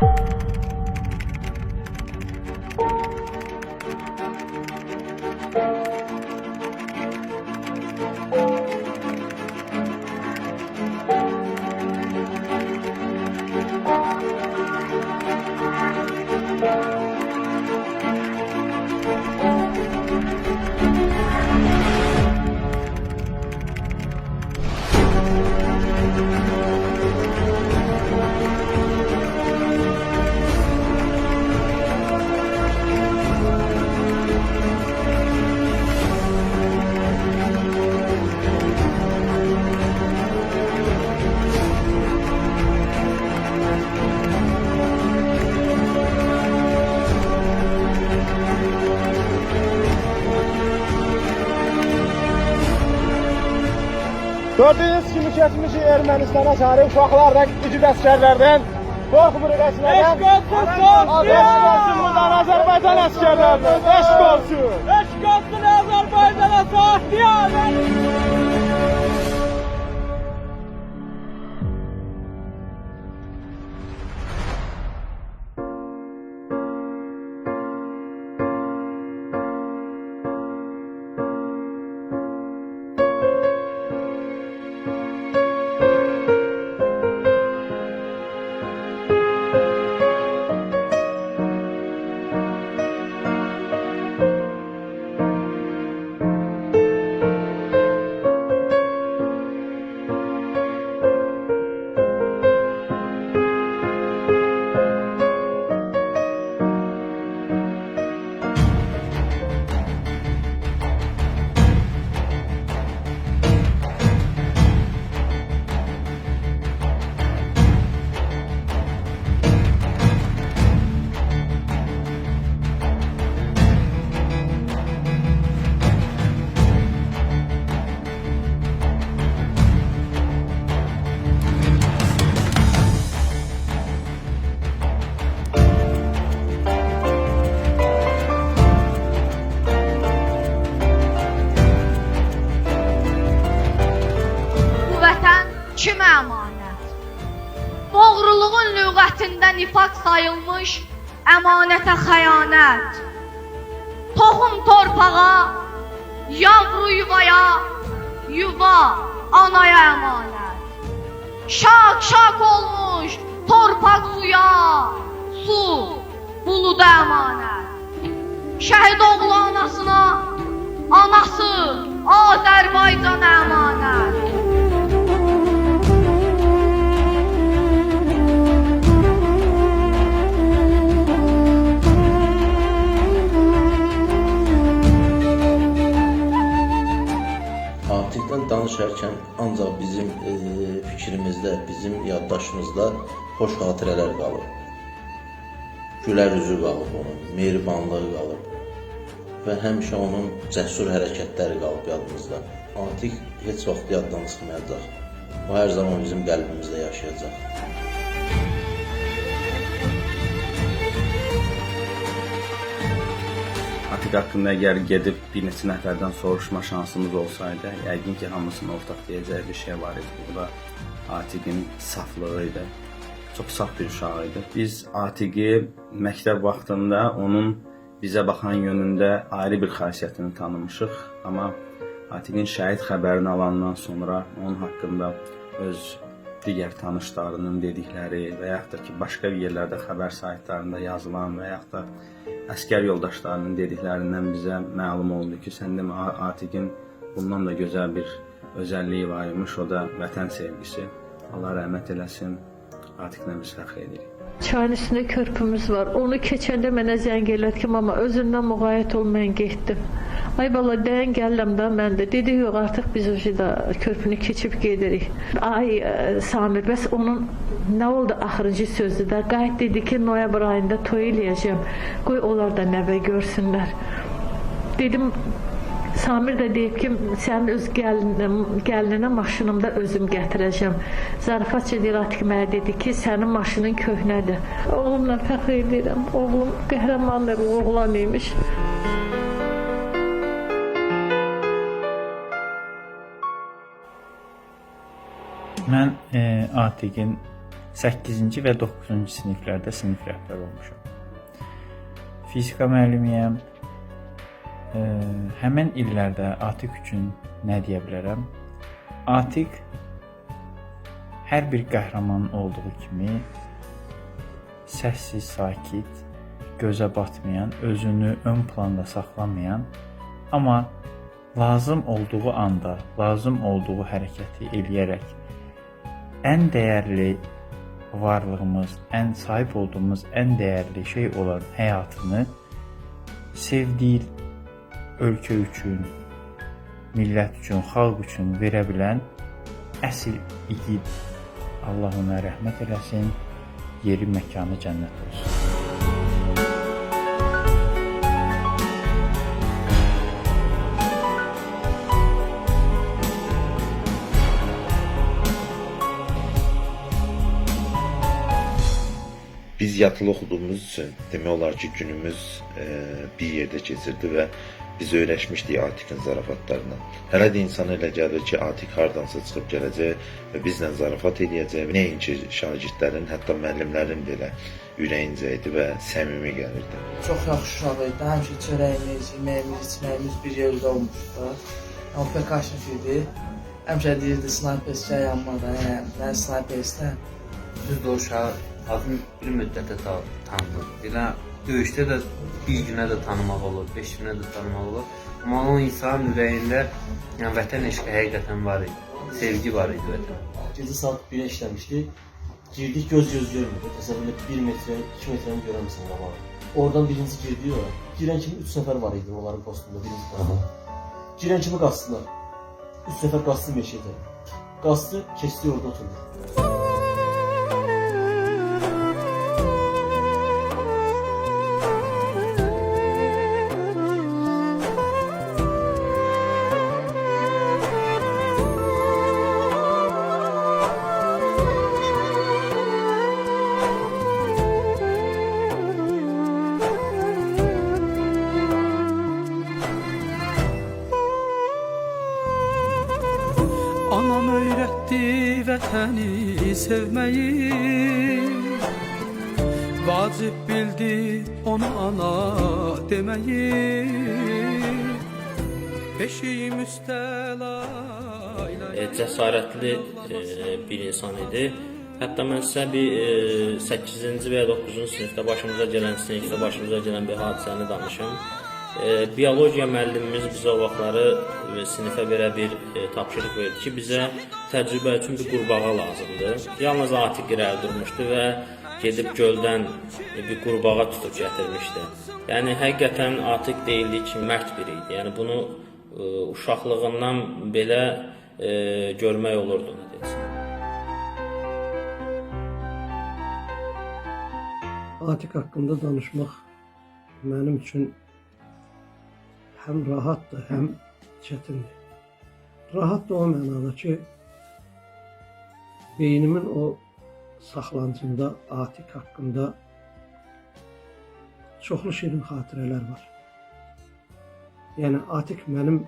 you Ermənistana çağırıb uşaqlar da igid əsgərlərdən qorxmuruq əsgərdən. Eşq olsun. Eşq olsun buradan Azərbaycan əsgərlərinə. Eşq olsun. Eşk olsun Azerbaycan'a sağ sayılmış əmanətə xəyanət. Toxum torpağa, yavru yuvaya, yuva anaya əmanət. Şak şak olmuş torpaq suya, su buluda əmanət. Şəhid oğlu anasına, anası Azərbaycan əmanət. Danışarkən ancaq bizim e, fikrimizdə, bizim yaddaşımızda xoş xatirələr qalır. Gülər üzü qalıb onun, mehribanlığı qalıb və həmişə onun cəsur hərəkətləri qalıb yadımızda. Atik heç vaxt yaddan çıxmayacaq. O hər zaman bizim qəlbimizdə yaşayacaq. Atik haqqında əgər gedib bir neçə soruşma şansımız olsaydı, yəqin ki, hamısının ortaq deyəcəyi bir şey var idi. Bu da Atiqin saflığı idi. Çox saf bir uşaq. Biz Atiqi məktəb vaxtında onun bizə baxan yönündə ayrı bir xasiyyətini tanımışıq, amma Atiqin şəhid xəbərini alandan sonra onun haqqında öz digər tanışlarının dedikləri və yaxud da ki, başqa yerlərdə xəbər saytlarında yazılan və yaxud da əskər yoldaşlarının dediklərindən bizə məlum oldu ki, səndə Atiqin bundan da gözəl bir özəlliyi var o da vətən sevgisi. Allah rəhmət eləsin. Atiqlə biz fəxr. Çayın üstünde körpümüz var. Onu keçəndə mənə zəng elədi ki, mama özündən müğayət ol, getdim. Ay bala, dəyin gələm də mən də. Dedi, yox, artıq biz o da körpünü keçib gedirik. Ay e, Samir, bəs onun nə oldu axırıncı sözü də? Qayıt dedi ki, noyabr ayında toy eləyəcəm. Qoy onlar da nəvə görsünlər. Dedim, Samir də deyib ki, sənin öz gəlinim, gəlinə maşınımda özüm gətirəcəm. Zarafatçı deyir, Atiq mənə dedi ki, sənin maşının köhnədir. Oğlumla fəxr edirəm. Oğlum qəhrəmandır, oğlan imiş. Mən e, Atiqin 8-ci və 9-cu siniflərdə sinif rəhbəri olmuşam. Fizika müəllimiyəm. E, həmin illərdə Atiq üçün nə deyə bilərəm? Atiq hər bir qəhrəmanın olduğu kimi səssiz, sakit, gözə batmayan, özünü ön planda saxlamayan, amma lazım olduğu anda, lazım olduğu hərəkəti eləyərək ən dəyərli varlığımız, ən sahib olduğumuz ən dəyərli şey olan həyatını sevdiyi ölkə üçün, millət üçün, xalq üçün verə bilən əsl igid. Allah ona rəhmət eləsin. Yeri məkanı cənnət olsun. Biz yatılı okuduğumuz için demək olar ki günümüz e, bir yerde keçirdi və biz öyrəşmişdik Atikin zarafatlarına. Hələ də insana elə gəlir ki, Atik hardansa çıxıb gələcək və bizlə zarafat eləyəcək. Nəinki şagirdlərin, hətta müəllimlərin belə ürəyincə idi və səmimi gəlirdi. Çox yaxşı uşaq idi. Həmişə çörəyimiz, yeməyimiz, içməyimiz bir yerdə olmuşdu. Amma pek aşıq idi. Həmişə deyirdi snaypersə yanmadan, yəni mən snaypersən. Düz də uşağı adını bir müddətə ta tanıdım. Elə döyüşdə də bir günə də tanımaq olur, beş günə də tanımaq olur. Amma o insanın ürəyində yəni vətən eşqi həqiqətən var idi. Sevgi var idi vətənə. Gecə saat 1-ə işləmişdik. Girdik göz göz görmürdü. Təsəvvür et 1 metrə, 2 metrəni görəmsən amma. Oradan birinci girdi ora. Girən kimi 3 nəfər var idi onların postunda birinci postunda. Girən kimi qastılar. 3 nəfər qastı meşədə. Qastı, keçdi orada oturdu. Vətəni sevməyi Vacib bildi ona ana deməyi Beşiyim üstəla e, e, bir insan idi. Hətta mən sizə bir e, 8-ci və ya 9-cu sinifdə başımıza gələn, sinifdə başımıza gələn bir hadisəni danışım. E, biologiya müəllimimiz bizə o vaxtları e, sinifə belə bir e, tapşırıq verdi ki, bizə təcrübə üçün bir qurbağa lazımdır. Yalnız Atiq irəli durmuşdu və gedib göldən e, bir qurbağa tutub gətirmişdi. Yəni həqiqətən Atiq deyildiyi kimi mərd biri idi. Yəni bunu e, uşaqlığından belə e, görmək olurdu nə deyəsən. Atik haqqında danışmaq mənim üçün həm rahatdır, həm çətindir. Rahatdır o mənada ki, beynimin o saxlancında Atik haqqında çoxlu şirin xatirələr var. Yəni Atik mənim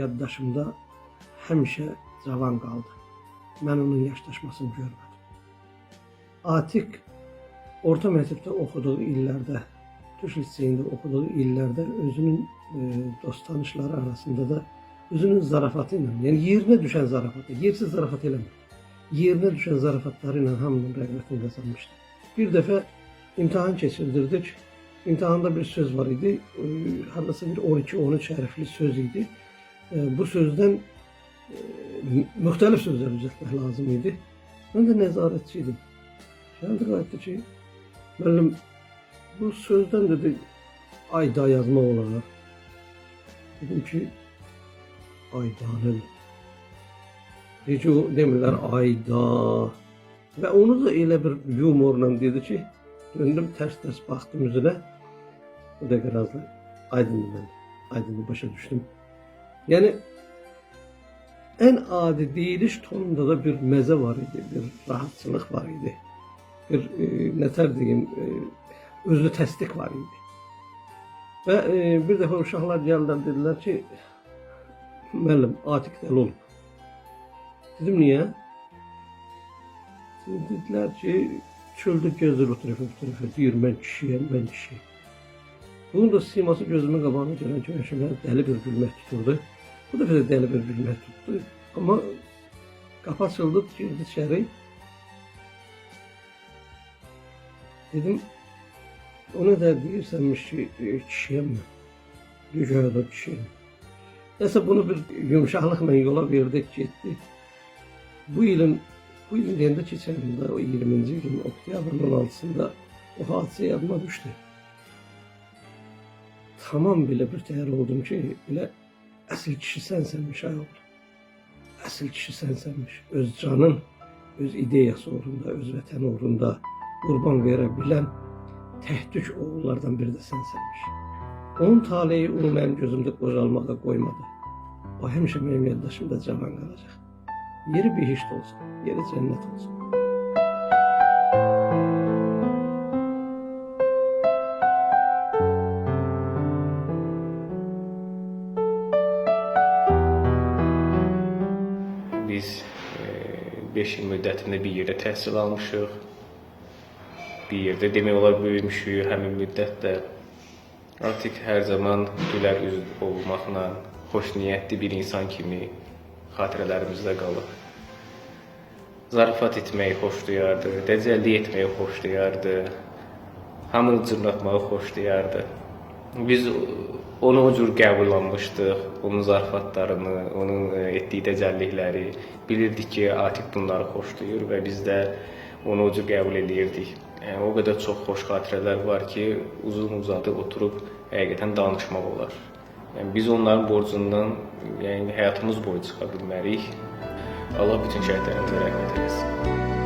yaddaşımda həmişə cavan qaldı. Mən onun yaşdaşmasını görmədim. Atik orta məktəbdə oxuduğu illərdə, Tuş liseyində oxuduğu illərdə özünün e, dost tanışları arasında da özünün zarafatı ilə, yəni yerinə düşən zarafatı, yersiz zarafat eləmir. Yerinə düşən zarafatları ilə hamının rəğbətini qazanmışdı. Bir dəfə imtahan keçirdirdik. İmtahanda bir söz var idi. E, hardasa bir 12-13 hərfli söz idi. E, bu sözdən e, müxtəlif sözlər düzəltmək lazım idi. Mən də nəzarətçi idim. Gəldi qayıtdı ki, müəllim bu sözdən dedi ayda yazma olar. Dedim ki aydanın. Necə o demirlər ayda. Və onu da elə bir yumorla dedi ki, döndüm tərs-tərs baxdım üzünə. O da razı aydındır mən. Aydındır başa düşdüm. Yəni en adi deyiliş tonunda da bir məzə var idi, bir rahatçılıq var idi. Bir e, nətər deyim, e, özlü təsdiq var idi. Və e, bir dəfə uşaqlar gəldilər dedilər ki, müəllim Atik dəli olub. Dedim niyə? Dedilər ki, çöldə gəzir o tərəfə, bu tərəfə, deyir mən kişiyəm, mən kişiyəm. Bunun da siması gözümün qabağına gələn kimi şimdi dəli bir gülmək tuturdu. Bu dəfə də dəli bir gülmək tutdu. Amma qapı açıldı, girdi içəri. Dedim, ona da deyirsənmiş ki, kişiyəm mən. Düzgün da kişiyəm. Neyse bunu bir yumuşaklıkla yola verdik gitti. Bu yılın bu yılın yerinde geçen yılda o 20. yılın oktyabrın 16'sında o hadise yadıma düştü. Tamam bile bir değer oldum ki bile asıl kişi sensenmiş ay oldu. Asıl kişi sensenmiş. Öz canın, öz ideyası uğrunda, öz vətən uğrunda qurban verebilen tehdüç oğullardan biri de sensenmiş. Onun taleyi onu mənim gözümdə qocalmağa qoymadı. O həmişə mənim yaddaşımda cavan qalacaq. Yeri behişt olsun, yeri cənnət olsun. Biz 5 il müddətində bir yerdə təhsil almışıq. Bir yerdə demək olar böyümüşük həmin müddətdə. Artıq hər zaman gülər üz olmaqla, xoş niyyətli bir insan kimi xatirələrimizdə qalıb. Zarafat etməyi xoşlayardı, dəcəllik etməyi xoşlayardı. Hamını cırnatmağı xoşlayardı. Biz onu o cür qəbullanmışdıq, onun zarafatlarını, onun e, etdiyi dəcəllikləri. Bilirdik ki, Atiq bunları xoşlayır və biz də onu o cür qəbul edirdik. Yəni, o qədər çox xoş xatirələr var ki, uzun uzadı oturub həqiqətən danışmaq olar. Yəni, biz onların borcundan yəni, həyatımız boyu çıxa. Allah bütün şəhidlərimizə rəhmət eləsin.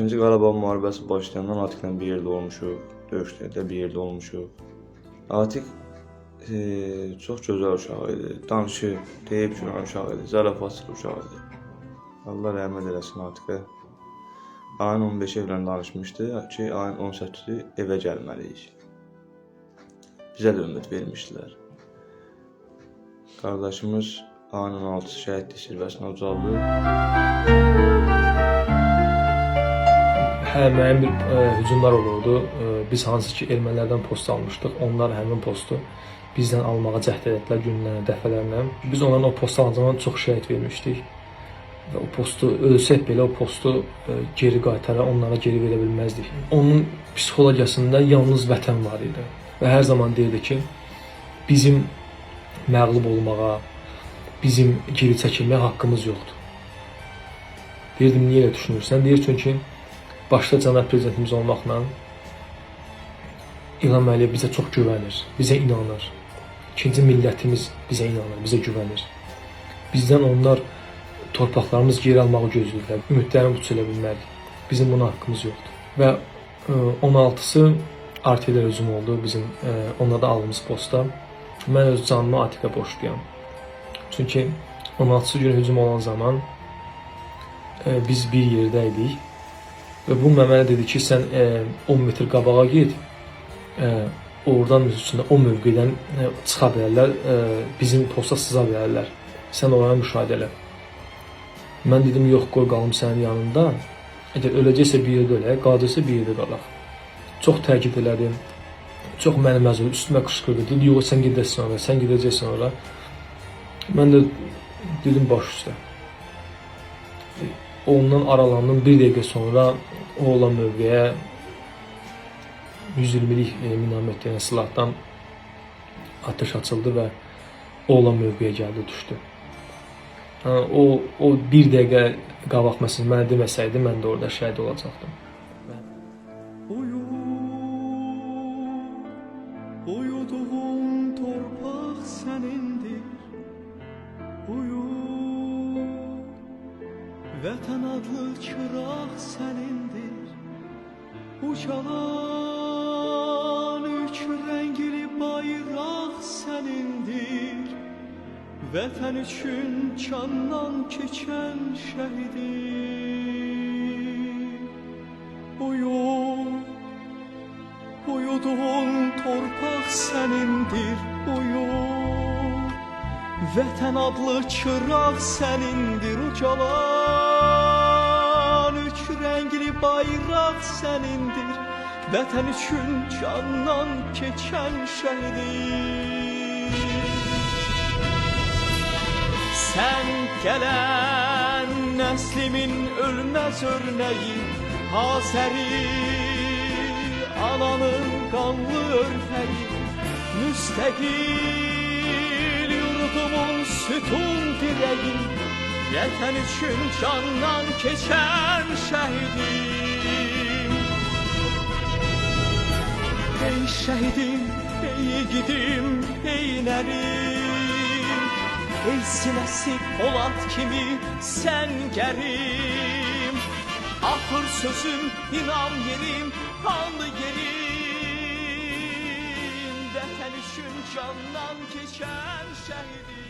İkinci Qarabağ müharibəsi başlayandan Atiqlə bir yerdə olmuşuq, döyüşlərdə bir yerdə olmuşuq. Atiq e, çox gözəl uşaq idi. Danışır, deyib gülan uşaq idi, zarafatçıl uşaq idi. Allah rəhmət eləsin Atiqə. Ayın 15-i ilə danışmışdı ki, ayın 18-i evə gəlməliyik. Bizə də ümid vermişdilər. Qardaşımız ayın 16-sı şəhidlik zirvəsinə ucaldı. Hə, müəyyən bir ə, hücumlar olurdu. Ə, biz hansı ki ermənilərdən post almışdıq, onlar həmin postu bizdən almağa cəhd etdilər günlərlə, dəfələrlə. Biz onların o postu alan zaman çox şəhid vermişdik. Və o postu ölsək belə o postu ə, geri qaytara, onlara geri verə bilməzdik. Onun psixologiyasında yalnız vətən var idi. Və hər zaman deyirdi ki, bizim məğlub olmağa, bizim geri çəkilməyə haqqımız yoxdur. Deyirdim, niyə elə düşünürsən? Deyir, çünki başda cənab prezidentimiz olmaqla İlham Əliyev bizə çox güvənir, bizə inanır. İkinci millətimiz bizə inanır, bizə güvənir. Bizdən onlar torpaqlarımız geri almağı gözləyirlər. Ümidlərimi puç elə bilmərik. Bizim buna haqqımız yoxdur. Və ə, 16-sı artiller hücum oldu bizim ə, onlarda aldığımız posta. Mən öz canımı Atiqə borcluyam. Çünki 16-sı gün hücum olan zaman ə, biz bir yerdə idik və bu mənə dedi ki, sən ə, 10 metr qabağa get. Ə, oradan üstündə o mövqedən ə, çıxa bilərlər, ə, bizim posta sıza bilərlər. Sən oraya müşahidə elə. Mən dedim, yox, qoy qalım sənin yanında. Əgər öləcəksə bir yerdə ölək, qalacaqsa bir yerdə qalaq. Çox təkid elədim. Çox mənim məzun üstümə qışqırdı. Dedi, yox, sən gedəcəksən ora, sən gedəcəksən ora. Mən də dedim baş üstə. Ondan aralandım bir dəqiqə sonra o olan mövqeyə 120-lik e, minamət yəni silahdan atəş açıldı və o olan mövqeyə gəldi, düşdü. O o bir dəqiqə qabaq məsələn mənə deməsəydi, mən də orada şəhid olacaqdım. Vətən adlı çıraq sənindir. Ucalan üç rəngli bayraq sənindir. Vətən üçün candan keçən şəhidim O yol Uyuduğun torpaq sənindir. Yol Vətən adlı çıraq sənindir ucalan Üç rəngli bayraq sənindir. Vətən üçün candan keçən şəhidim Sən gələn nəslimin ölməz örnəyi Azəri ananın qanlı örfəyi Müstəqil yurdumun sütun dirəyi Vətən üçün candan keçən şəhidim Ey şəhidim, ey yigidim, ey nərim Ey sinəsi Polat kimi sən gərim Axır sözüm, inam yerim, qanlı yerim candan keçən şəhidim